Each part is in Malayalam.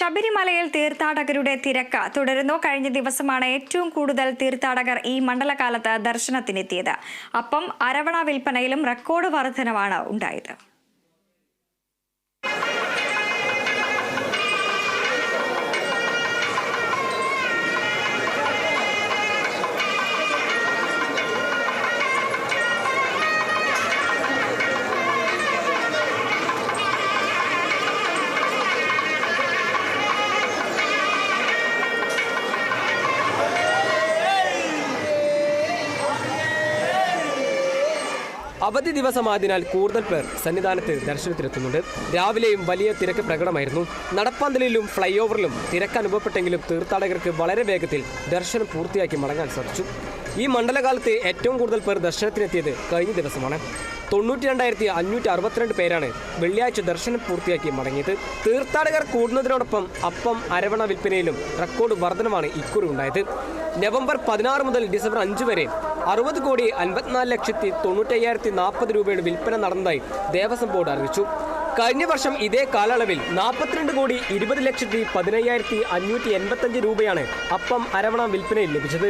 ശബരിമലയിൽ തീർത്ഥാടകരുടെ തിരക്ക് തുടരുന്നു. കഴിഞ്ഞ ദിവസമാണ് ഏറ്റവും കൂടുതൽ തീർത്ഥാടകർ ഈ മണ്ഡലകാലത്ത് ദർശനത്തിനെത്തിയത്. അപ്പം അരവണ വിൽപ്പനയിലും റെക്കോർഡ് വർധനവാണ് ഉണ്ടായത്. അവധി ദിവസമായതിനാൽ കൂടുതൽ പേർ സന്നിധാനത്ത് ദർശനത്തിനെത്തുന്നുണ്ട്. രാവിലെയും വലിയ തിരക്ക് പ്രകടമായിരുന്നു. നടപ്പന്തലിലും ഫ്ലൈ ഓവറിലും തിരക്ക് അനുഭവപ്പെട്ടെങ്കിലും തീർത്ഥാടകർക്ക് വളരെ വേഗത്തിൽ ദർശനം പൂർത്തിയാക്കി മടങ്ങാൻ സാധിച്ചു. ഈ മണ്ഡലകാലത്ത് ഏറ്റവും കൂടുതൽ പേർ ദർശനത്തിനെത്തിയത് കഴിഞ്ഞ ദിവസമാണ്. തൊണ്ണൂറ്റി രണ്ടായിരത്തി അഞ്ഞൂറ്റി അറുപത്തിരണ്ട് പേരാണ് വെള്ളിയാഴ്ച ദർശനം പൂർത്തിയാക്കി മടങ്ങിയത്. തീർത്ഥാടകർ കൂടുന്നതിനോടൊപ്പം അപ്പം അരവണ വിൽപ്പനയിലും റെക്കോർഡ് വർധനമാണ് ഇക്കുറി ഉണ്ടായത്. നവംബർ പതിനാറ് മുതൽ ഡിസംബർ അഞ്ച് വരെ അറുപത് കോടി അൻപത്തിനാല് ലക്ഷത്തി തൊണ്ണൂറ്റയ്യായിരത്തി നാൽപ്പത് രൂപയുടെ വിൽപ്പന നടന്നതായി ദേവസ്വം ബോർഡ് അറിയിച്ചു. കഴിഞ്ഞ വർഷം ഇതേ കാലയളവിൽ നാൽപ്പത്തിരണ്ട് കോടി ഇരുപത് ലക്ഷത്തി പതിനയ്യായിരത്തി അഞ്ഞൂറ്റി എൺപത്തഞ്ച് രൂപയാണ് അപ്പം അരവണ വിൽപ്പനയിൽ ലഭിച്ചത്.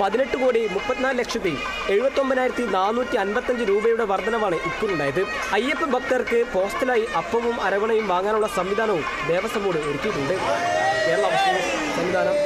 പതിനെട്ട് കോടി മുപ്പത്തിനാല് ലക്ഷത്തി എഴുപത്തൊമ്പതിനായിരത്തി നാനൂറ്റി അൻപത്തഞ്ച് രൂപയുടെ വർധനവാണ് ഇക്കുണ്ടായത് അയ്യപ്പ ഭക്തർക്ക് പോസ്റ്റലായി അപ്പവും അരവണയും വാങ്ങാനുള്ള സംവിധാനവും ദേവസ്വം ബോർഡ് ഒരുക്കിയിട്ടുണ്ട്. കേരള സംവിധാനം.